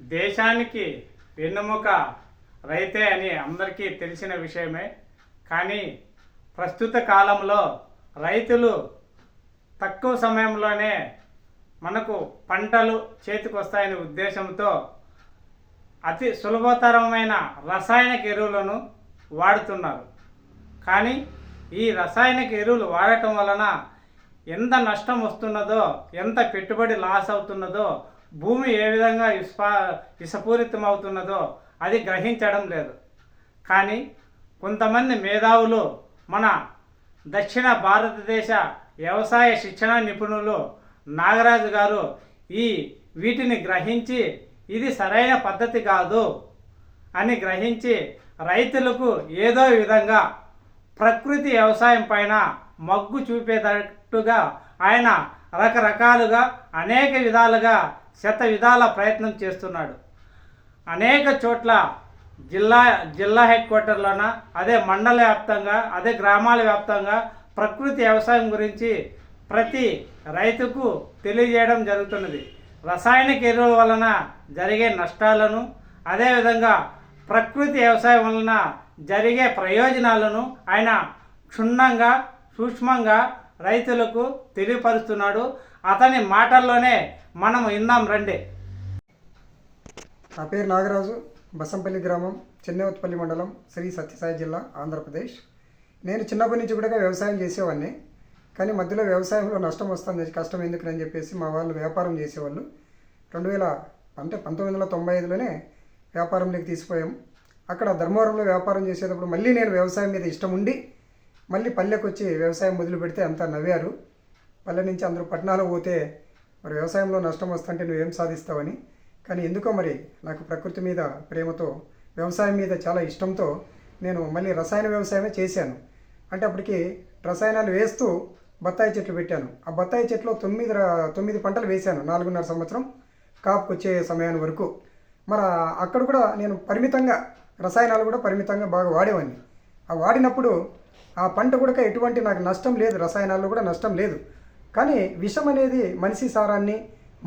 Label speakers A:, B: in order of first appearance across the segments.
A: దేశానికి వెన్నెముక రైతే అని అందరికీ తెలిసిన విషయమే. కానీ ప్రస్తుత కాలంలో రైతులు తక్కువ సమయంలోనే మనకు పంటలు చేతికి వస్తాయనే ఉద్దేశంతో అతి సులభతరమైన రసాయనిక ఎరువులను వాడుతున్నారు. కానీ ఈ రసాయనిక ఎరువులు వాడటం వలన ఎంత నష్టం వస్తున్నదో ఎంత పెట్టుబడి లాస్ అవుతున్నదో భూమి ఏ విధంగా విస్పా విషపూరితం అవుతున్నదో అది గ్రహించడం లేదు. కానీ కొంతమంది మేధావులు మన దక్షిణ భారతదేశ వ్యవసాయ శిక్షణ నిపుణులు నాగరాజు గారు ఈ వీటిని గ్రహించి ఇది సరైన పద్ధతి కాదు అని గ్రహించి రైతులకు ఏదో విధంగా ప్రకృతి వ్యవసాయం పైన మగ్గు చూపేటట్టుగా ఆయన రకరకాలుగా అనేక విధాలుగా శత విధాల ప్రయత్నం చేస్తున్నాడు. అనేక చోట్ల జిల్లా జిల్లా హెడ్ క్వార్టర్లోన అదే మండల వ్యాప్తంగా అదే గ్రామాల వ్యాప్తంగా ప్రకృతి వ్యవసాయం గురించి ప్రతి రైతుకు తెలియజేయడం జరుగుతున్నది. రసాయనిక ఎరువుల వలన జరిగే నష్టాలను అదేవిధంగా ప్రకృతి వ్యవసాయం వలన జరిగే ప్రయోజనాలను ఆయన క్షుణ్ణంగా సూక్ష్మంగా రైతులకు తెలియపరుస్తున్నాడు. అతని మాటల్లోనే మనం విన్నాం రండి.
B: నా పేరు నాగరాజు బసంపల్లి గ్రామం చెన్నవత్పల్లి మండలం శ్రీ సత్యసాయి జిల్లా ఆంధ్రప్రదేశ్. నేను చిన్నప్పటి నుంచి కూడా వ్యవసాయం చేసేవాడిని. కానీ మధ్యలో వ్యవసాయంలో నష్టం వస్తుంది కష్టం ఎందుకని చెప్పేసి మా వాళ్ళు వ్యాపారం చేసేవాళ్ళు. రెండు వేల అంటే పంతొమ్మిది వందల తొంభై ఐదులోనే వ్యాపారంలోకి తీసిపోయాం. అక్కడ ధర్మవరంలో వ్యాపారం చేసేటప్పుడు మళ్ళీ నేను వ్యవసాయం మీద ఇష్టం ఉండి మళ్ళీ పల్లెకు వచ్చి వ్యవసాయం మొదలు పెడితే అంతా నవ్వారు. పల్లె నుంచి అందరూ పట్టణాలకు పోతే మరి వ్యవసాయంలో నష్టం వస్తుంటే నువ్వేం సాధిస్తావని? కానీ ఎందుకో మరి నాకు ప్రకృతి మీద ప్రేమతో వ్యవసాయం మీద చాలా ఇష్టంతో నేను మళ్ళీ రసాయన వ్యవసాయమే చేశాను. అంటే అప్పటికి రసాయనాలు వేస్తూ బత్తాయి చెట్లు పెట్టాను. ఆ బత్తాయి చెట్లు తొమ్మిది తొమ్మిది పంటలు వేశాను నాలుగున్నర సంవత్సరం కాపుకు వచ్చే సమయాన్ని వరకు. మరి అక్కడ కూడా నేను పరిమితంగా రసాయనాలు కూడా పరిమితంగా బాగా వాడేవాడిని ఆ వాడినప్పుడు ఆ పంట కూడా ఎటువంటి నాకు నష్టం లేదు రసాయనాల్లో కూడా నష్టం లేదు. కానీ విషం అనేది మనిషి సారాన్ని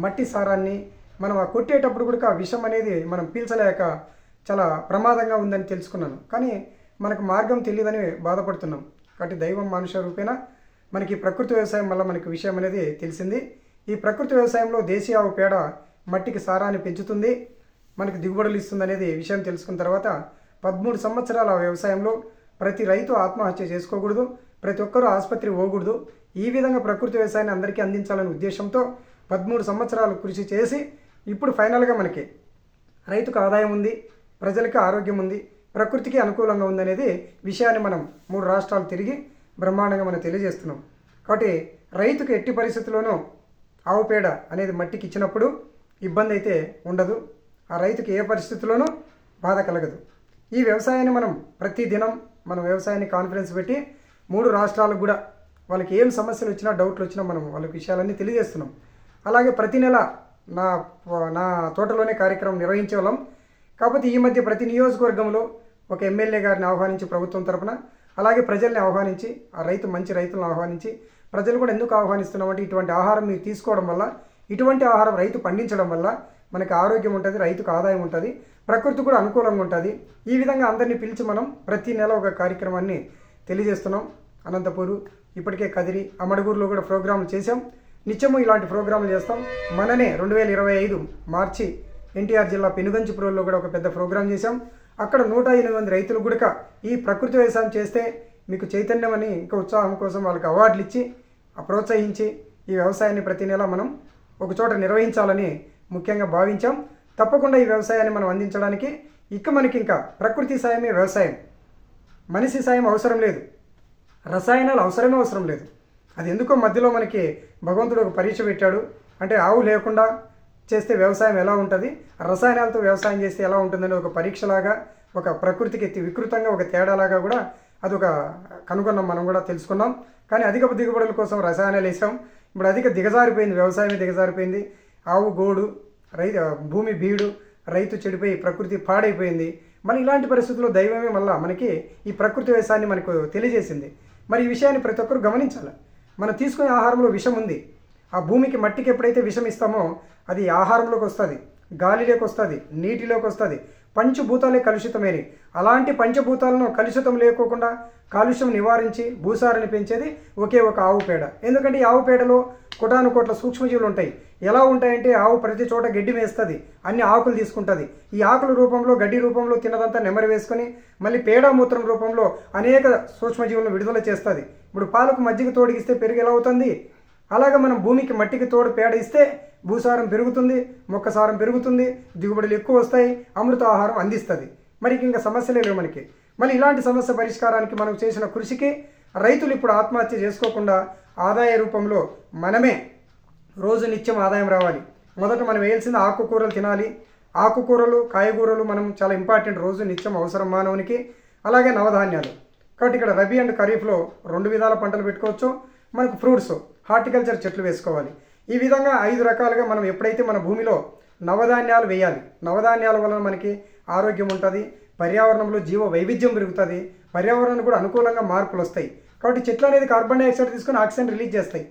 B: మట్టి సారాన్ని మనం ఆ కొట్టేటప్పుడు కూడా విషం అనేది మనం పీల్చలేక చాలా ప్రమాదంగా ఉందని తెలుసుకున్నాను. కానీ మనకు మార్గం తెలియదని బాధపడుతున్నాం. కాబట్టి దైవం మనుష్య రూపేణ మనకి ప్రకృతి వ్యవసాయం వల్ల మనకి విషయం అనేది తెలిసింది. ఈ ప్రకృతి వ్యవసాయంలో దేశీయ ఆవు పేడ మట్టికి సారాన్ని పెంచుతుంది. మనకి దిగుబడులు ఇస్తుంది అనేది విషయం తెలుసుకున్న తర్వాత పదమూడు సంవత్సరాల వ్యవసాయంలో ప్రతి రైతు ఆత్మహత్య చేసుకోకూడదు. ప్రతి ఒక్కరూ ఆసుపత్రి పోకూడదు. ఈ విధంగా ప్రకృతి వ్యవసాయాన్ని అందరికీ అందించాలనే ఉద్దేశంతో పదమూడు సంవత్సరాలు కృషి చేసి ఇప్పుడు ఫైనల్గా మనకి రైతుకు ఆదాయం ఉంది ప్రజలకు ఆరోగ్యం ఉంది ప్రకృతికి అనుకూలంగా ఉందనేది విషయాన్ని మనం మూడు రాష్ట్రాలు తిరిగి బ్రహ్మాండంగా మనం తెలియజేస్తున్నాం. కాబట్టి రైతుకు ఎట్టి పరిస్థితుల్లోనూ ఆవు పేడ అనేది మట్టికి ఇచ్చినప్పుడు ఇబ్బంది అయితే ఉండదు. ఆ రైతుకి ఏ పరిస్థితుల్లోనూ బాధ కలగదు. ఈ వ్యవసాయాన్ని మనం ప్రతి దినం మనం వ్యవసాయాన్ని కాన్ఫరెన్స్ పెట్టి మూడు రాష్ట్రాలకు కూడా వాళ్ళకి ఏం సమస్యలు వచ్చినా డౌట్లు వచ్చినా మనం వాళ్ళకి విషయాలన్నీ తెలియజేస్తున్నాం. అలాగే ప్రతి నెల నా నా తోటలోనే కార్యక్రమం నిర్వహించే వాళ్ళం. కాకపోతే ఈ మధ్య ప్రతి నియోజకవర్గంలో ఒక ఎమ్మెల్యే గారిని ఆహ్వానించి ప్రభుత్వం తరపున అలాగే ప్రజల్ని ఆహ్వానించి ఆ రైతు మంచి రైతులను ఆహ్వానించి ప్రజలు కూడా ఎందుకు ఆహ్వానిస్తున్నామంటే ఇటువంటి ఆహారం మీరు తీసుకోవడం వల్ల ఇటువంటి ఆహారం రైతు పండించడం వల్ల మనకి ఆరోగ్యం ఉంటుంది రైతుకు ఆదాయం ఉంటుంది ప్రకృతి కూడా అనుకూలంగా ఉంటుంది. ఈ విధంగా అందరినీ పిలిచి మనం ప్రతి నెల ఒక కార్యక్రమాన్ని తెలియజేస్తున్నాం. అనంతపూరు. ఇప్పటికే కదిరి అమడగూరులో కూడా ప్రోగ్రాంలు చేశాం. నిత్యము ఇలాంటి ప్రోగ్రాంలు చేస్తాం. మననే రెండు వేల ఇరవై ఐదు మార్చి ఎన్టీఆర్ జిల్లా పెనుగంచిపురంలో కూడా ఒక పెద్ద ప్రోగ్రాం చేశాం. అక్కడ నూట ఎనిమిది మంది రైతులు కూడా ఈ ప్రకృతి వ్యవసాయం చేస్తే మీకు చైతన్యం అని ఇంకా ఉత్సాహం కోసం వాళ్ళకి అవార్డులు ఇచ్చి ఆ ప్రోత్సహించి ఈ వ్యవసాయాన్ని ప్రతి నెల మనం ఒక చోట నిర్వహించాలని ముఖ్యంగా భావించాం. తప్పకుండా ఈ వ్యవసాయాన్ని మనం అందించడానికి ఇక మనకి ఇంకా ప్రకృతి సాయమే వ్యవసాయం. మనిషి సాయం అవసరం లేదు. రసాయనాలు అవసరమే అవసరం లేదు. అది ఎందుకో మధ్యలో మనకి భగవంతుడు ఒక పరీక్ష పెట్టాడు. అంటే ఆవు లేకుండా చేస్తే వ్యవసాయం ఎలా ఉంటుంది? రసాయనాలతో వ్యవసాయం చేస్తే ఎలా ఉంటుందని ఒక పరీక్షలాగా ఒక ప్రకృతికి వికృతంగా ఒక తేడాలాగా కూడా అది ఒక కనుగొన్నాం మనం కూడా తెలుసుకున్నాం. కానీ అధిక దిగుబడుల కోసం రసాయనాలు వేసాం. ఇప్పుడు అధిక దిగజారిపోయింది వ్యవసాయమే దిగజారిపోయింది. ఆవు గోడు రైతు భూమి బీడు రైతు చెడిపోయి ప్రకృతి పాడైపోయింది. మన ఇలాంటి పరిస్థితుల్లో దైవమే వల్ల మనకి ఈ ప్రకృతి వ్యవసాయాన్ని మనకు తెలియజేసింది. మరి ఈ విషయాన్ని ప్రతి ఒక్కరు గమనించాలి. మనం తీసుకునే ఆహారంలో విషం ఉంది. ఆ భూమికి మట్టికి ఎప్పుడైతే విషం ఇస్తామో అది ఆహారంలోకి వస్తుంది గాలిలోకి వస్తుంది నీటిలోకి వస్తుంది. పంచభూతాలే కలుషితమైనవి అలాంటి పంచభూతాలను కలుషితం లేకోకుండా కాలుష్యం నివారించి భూసారాన్ని పెంచేది ఒకే ఒక ఆవు పేడ. ఎందుకంటే ఈ ఆవు పేడలో కోటాను కోట్ల సూక్ష్మజీవులు ఉంటాయి. ఎలా ఉంటాయంటే ఆవు ప్రతి చోట గడ్డి వేస్తుంది అన్ని ఆకులు తీసుకుంటుంది. ఈ ఆకుల రూపంలో గడ్డి రూపంలో తిన్నదంతా నెమరు వేసుకొని మళ్ళీ పేడ మూత్రం రూపంలో అనేక సూక్ష్మజీవులను విడుదల చేస్తుంది. ఇప్పుడు పాలకు మజ్జిగ తోడిగిస్తే పెరుగు ఎలా అవుతుంది? అలాగే మనం భూమికి మట్టికి తోడు పేడ ఇస్తే భూసారం పెరుగుతుంది మొక్కసారం పెరుగుతుంది దిగుబడులు ఎక్కువ వస్తాయి అమృత ఆహారం అందిస్తుంది. మరి ఇంకా సమస్యలే లేవు మనకి. మళ్ళీ ఇలాంటి సమస్య పరిష్కారానికి మనం చేసిన కృషికి రైతులు ఇప్పుడు ఆత్మహత్య చేసుకోకుండా ఆదాయ రూపంలో మనమే రోజు నిత్యం ఆదాయం రావాలి. మొదట మనం వేయాల్సింది ఆకుకూరలు తినాలి. ఆకుకూరలు కాయగూరలు మనం చాలా ఇంపార్టెంట్ రోజు నిత్యం అవసరం మానవునికి. అలాగే నవధాన్యాలు. కాబట్టి ఇక్కడ రబీ అండ్ ఖరీఫ్లో రెండు విధాల పంటలు పెట్టుకోవచ్చు. మనకు ఫ్రూట్స్ హార్టికల్చర్ చెట్లు వేసుకోవాలి. ఈ విధంగా ఐదు రకాలుగా మనం ఎప్పుడైతే మన భూమిలో నవధాన్యాలు వేయాలి నవధాన్యాల వలన మనకి ఆరోగ్యం ఉంటుంది పర్యావరణంలో జీవ వైవిధ్యం పెరుగుతుంది పర్యావరణానికి కూడా అనుకూలంగా మార్పులు వస్తాయి. కాబట్టి చెట్లు అనేది కార్బన్ డైఆక్సైడ్ తీసుకొని ఆక్సిజన్ రిలీజ్ చేస్తాయి.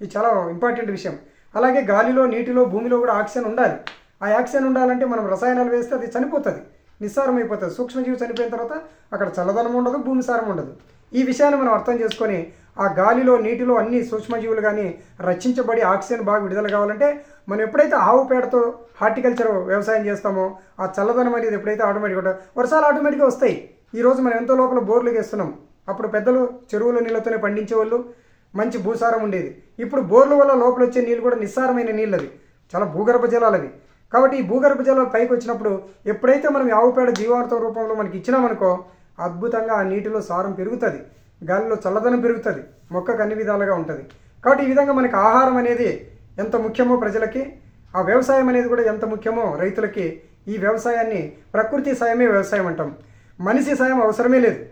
B: ఇది చాలా ఇంపార్టెంట్ విషయం. అలాగే గాలిలో నీటిలో భూమిలో కూడా ఆక్సిజన్ ఉండాలి. ఆ ఆక్సిజన్ ఉండాలంటే మనం రసాయనాలు వేస్తే అది చనిపోతుంది నిస్సారం అయిపోతుంది సూక్ష్మజీవి చనిపోయిన తర్వాత అక్కడ చల్లదనం ఉండదు భూమి సారం ఉండదు. ఈ విషయాన్ని మనం అర్థం చేసుకొని ఆ గాలిలో నీటిలో అన్ని సూక్ష్మజీవులు కానీ రక్షించబడి ఆక్సిజన్ బాగా విడుదల కావాలంటే మనం ఎప్పుడైతే ఆవు పేడతో హార్టికల్చర్ వ్యవసాయం చేస్తామో ఆ చల్లదనం అనేది ఎప్పుడైతే ఆటోమేటిక్గా వర్షాలు ఆటోమేటిక్గా వస్తాయి. ఈరోజు మనం ఎంతో లోపల బోర్లు వేస్తున్నాం అప్పుడు పెద్దలు చెరువుల నీళ్ళతోనే పండించేవాళ్ళు మంచి భూసారం ఉండేది. ఇప్పుడు బోర్ల వల్ల లోపల వచ్చే నీళ్ళు కూడా నిస్సారమైన నీళ్ళు అవి చాలా భూగర్భ జలాలు అవి కాబట్టి ఈ భూగర్భ జలాలు పైకి వచ్చినప్పుడు ఎప్పుడైతే మనం ఆవు పేడ జీవామృతం రూపంలో మనకి ఇచ్చినామనుకో అద్భుతంగా ఆ నీటిలో సారం పెరుగుతుంది. గాలిలో చల్లదనం పెరుగుతుంది. మొక్కకు అన్ని విధాలుగా ఉంటుంది. కాబట్టి ఈ విధంగా మనకి ఆహారం అనేది ఎంత ముఖ్యమో ప్రజలకి ఆ వ్యవసాయం అనేది కూడా ఎంత ముఖ్యమో రైతులకి ఈ వ్యవసాయాన్ని ప్రకృతి సాయమే వ్యవసాయం అంటాం. మనిషి సాయం అవసరమే లేదు.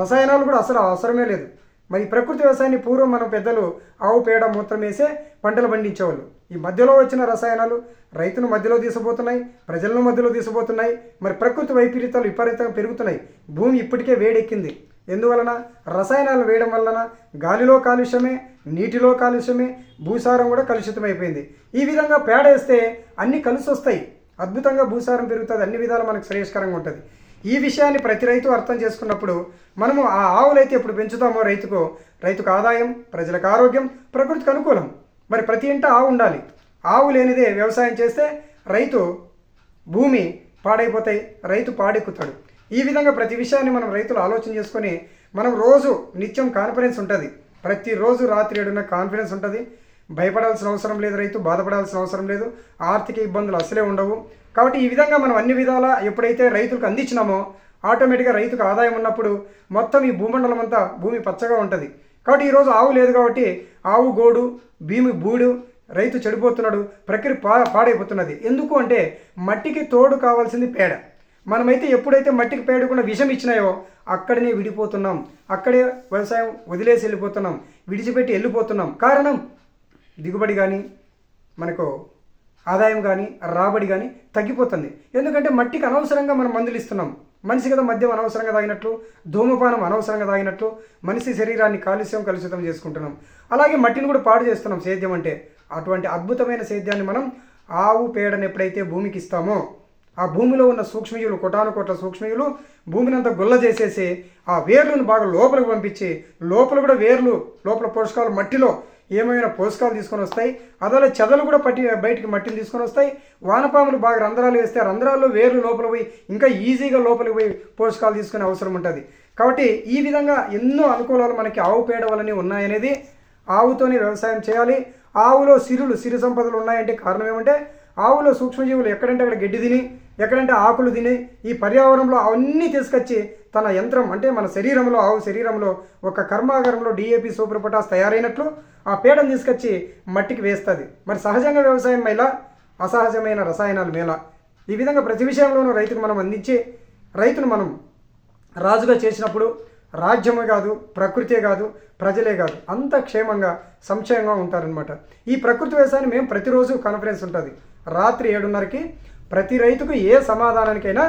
B: రసాయనాలు కూడా అసలు అవసరమే లేదు. మరి ప్రకృతి వ్యవసాయాన్ని పూర్వం మనం పెద్దలు ఆవు పేడ మూత్రం వేసే పంటలు పండించేవాళ్ళు. ఈ మధ్యలో వచ్చిన రసాయనాలు రైతును మధ్యలో తీసిపోతున్నాయి ప్రజలను మధ్యలో తీసిపోతున్నాయి మరి ప్రకృతి వైపరీత్యాలు విపరీతంగా పెరుగుతున్నాయి. భూమి ఇప్పటికే వేడెక్కింది. ఎందువలన? రసాయనాలు వేయడం వలన గాలిలో కాలుష్యమే నీటిలో కాలుష్యమే భూసారం కూడా కలుషితమైపోయింది. ఈ విధంగా పేడ వేస్తే అన్ని కలిసి వస్తాయి అద్భుతంగా భూసారం పెరుగుతుంది. అన్ని విధాలు మనకు శ్రేయస్కరంగా ఉంటుంది. ఈ విషయాన్ని ప్రతి రైతు అర్థం చేసుకున్నప్పుడు మనము ఆ ఆవులైతే ఎప్పుడు పెంచుతామో రైతుకు రైతుకు ఆదాయం ప్రజలకు ఆరోగ్యం ప్రకృతికి అనుకూలం. మరి ప్రతి ఇంట ఆవు ఉండాలి. ఆవు లేనిదే వ్యవసాయం చేస్తే రైతు భూమి పాడైపోతాయి రైతు పాడెక్కుతాడు. ఈ విధంగా ప్రతి విషయాన్ని మనం రైతులు ఆలోచన చేసుకొని మనం రోజు నిత్యం కాన్ఫరెన్స్ ఉంటుంది. ప్రతిరోజు రాత్రి ఏడున్న కాన్ఫరెన్స్ ఉంటుంది. భయపడాల్సిన అవసరం లేదు రైతు బాధపడాల్సిన అవసరం లేదు. ఆర్థిక ఇబ్బందులు అసలే ఉండవు. కాబట్టి ఈ విధంగా మనం అన్ని విధాలా ఎప్పుడైతే రైతులకు అందించినామో ఆటోమేటిక్గా రైతుకు ఆదాయం ఉన్నప్పుడు మొత్తం ఈ భూమండలం అంతా భూమి పచ్చగా ఉంటుంది. కాబట్టి ఈరోజు ఆవు లేదు కాబట్టి ఆవు గోడు భీమి బూడు రైతు చెడిపోతున్నాడు ప్రక్రియ పా పాడైపోతున్నది. ఎందుకు అంటే మట్టికి తోడు కావాల్సింది పేడ. మనమైతే ఎప్పుడైతే మట్టికి పేడకుండా విషం ఇచ్చినాయో అక్కడనే విడిపోతున్నాం. అక్కడే వ్యవసాయం వదిలేసి వెళ్ళిపోతున్నాం. విడిచిపెట్టి వెళ్ళిపోతున్నాం. కారణం? దిగుబడి కానీ మనకు ఆదాయం కానీ రాబడి కానీ తగ్గిపోతుంది. ఎందుకంటే మట్టికి అనవసరంగా మనం మందులు ఇస్తున్నాం. మనిషి కదా మద్యం అనవసరంగా తాగినట్లు ధూమపానం అనవసరంగా తాగినట్లు మనిషి శరీరాన్ని కాలుష్యం కలుషితం చేసుకుంటున్నాం. అలాగే మట్టిని కూడా పాడు చేస్తున్నాం సేద్యం అంటే. అటువంటి అద్భుతమైన సేద్యాన్ని మనం ఆవు పేడను ఎప్పుడైతే భూమికి ఇస్తామో ఆ భూమిలో ఉన్న సూక్ష్మజీవులు కోటాను కోట్ల సూక్ష్మజీవులు భూమిని అంతా గుల్ల చేసేసి ఆ వేర్లను బాగా లోపలికి పంపించి లోపల కూడా వేర్లు లోపల పోషకాలు మట్టిలో ఏమైనా పోషకాలు తీసుకొని వస్తాయి. అదలో చెదలు కూడా పట్టి బయటికి మట్టిని తీసుకొని వస్తాయి. వానపాములు బాగా రంధ్రాలు వేస్తే రంధ్రాల్లో వేర్లు లోపల పోయి ఇంకా ఈజీగా లోపలికి పోయి పోషకాలు తీసుకునే అవసరం ఉంటుంది. కాబట్టి ఈ విధంగా ఎన్నో అనుకూలాలు మనకి ఆవు పేడ వలనే ఉన్నాయనేది ఆవుతోనే వ్యవసాయం చేయాలి. ఆవులో సిరులు సిరి సంపదలు ఉన్నాయంటే కారణం ఏమంటే ఆవులో సూక్ష్మజీవులు ఎక్కడంటే అక్కడ గడ్డి తిని ఎక్కడంటే ఆకులు తిని ఈ పర్యావరణంలో అవన్నీ తీసుకొచ్చి తన యంత్రం అంటే మన శరీరంలో ఆవు శరీరంలో ఒక కర్మాగారంలో డిఏపి సూపర్ పొటాస్ తయారైనట్లు ఆ పేడను తీసుకొచ్చి మట్టికి వేస్తుంది. మరి సహజంగా వ్యవసాయం మేలా? అసహజమైన రసాయనాలు మేలా? ఈ విధంగా ప్రతి విషయంలోనూ రైతుకు మనం అందించి రైతును మనం రాజుగా చేసినప్పుడు రాజ్యమే కాదు ప్రకృతే కాదు ప్రజలే కాదు అంత క్షేమంగా సంక్షేమంగా ఉంటారనమాట ఈ ప్రకృతి వ్యవసాయాన్ని మేము ప్రతిరోజు కాన్ఫరెన్స్ ఉంటుంది. రాత్రి ఏడున్నరకి ప్రతి రైతుకు ఏ సమాధానానికైనా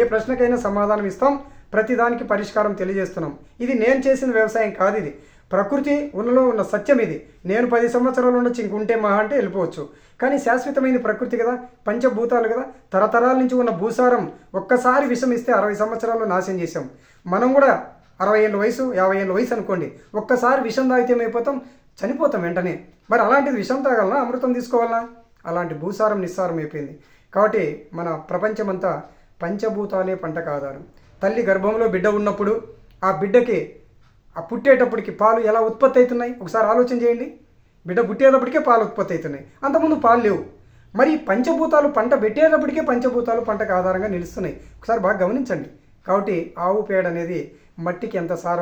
B: ఏ ప్రశ్నకైనా సమాధానం ఇస్తాం. ప్రతిదానికి పరిష్కారం తెలియజేస్తున్నాం. ఇది నేను చేసిన వ్యవసాయం కాదు ఇది. ప్రకృతి ఉన్నలో ఉన్న సత్యం ఇది. నేను పది సంవత్సరాలు ఉండొచ్చు ఇంకుంటే మహా అంటే వెళ్ళిపోవచ్చు. కానీ శాశ్వతమైన ప్రకృతి కదా పంచభూతాలు కదా తరతరాల నుంచి ఉన్న భూసారం ఒక్కసారి విషం ఇస్తే అరవై సంవత్సరాలు నాశనం చేసాం మనం కూడా అరవై ఏళ్ళ వయసు యాభై ఏళ్ళ వయసు అనుకోండి ఒక్కసారి విషం తాగితే ఏమైపోతాం? చనిపోతాం వెంటనే. మరి అలాంటిది విషం తాగాలనా అమృతం తీసుకోవాలనా? అలాంటి భూసారం నిస్సారం అయిపోయింది. కాబట్టి మన ప్రపంచమంతా పంచభూతాలే పంటకు ఆధారం. తల్లి గర్భంలో బిడ్డ ఉన్నప్పుడు ఆ బిడ్డకి ఆ పుట్టేటప్పటికి పాలు ఎలా ఉత్పత్తి అవుతున్నాయి? ఒకసారి ఆలోచన చేయండి. బిడ్డ పుట్టేటప్పటికే పాలు ఉత్పత్తి అవుతున్నాయి. అంతకుముందు పాలు లేవు. మరి పంచభూతాలు పంట పెట్టేటప్పటికే పంచభూతాలు పంటకు ఆధారంగా నిలుస్తున్నాయి. ఒకసారి బాగా గమనించండి. కాబట్టి ఆవు పేడ అనేది మట్టికి ఎంత సారం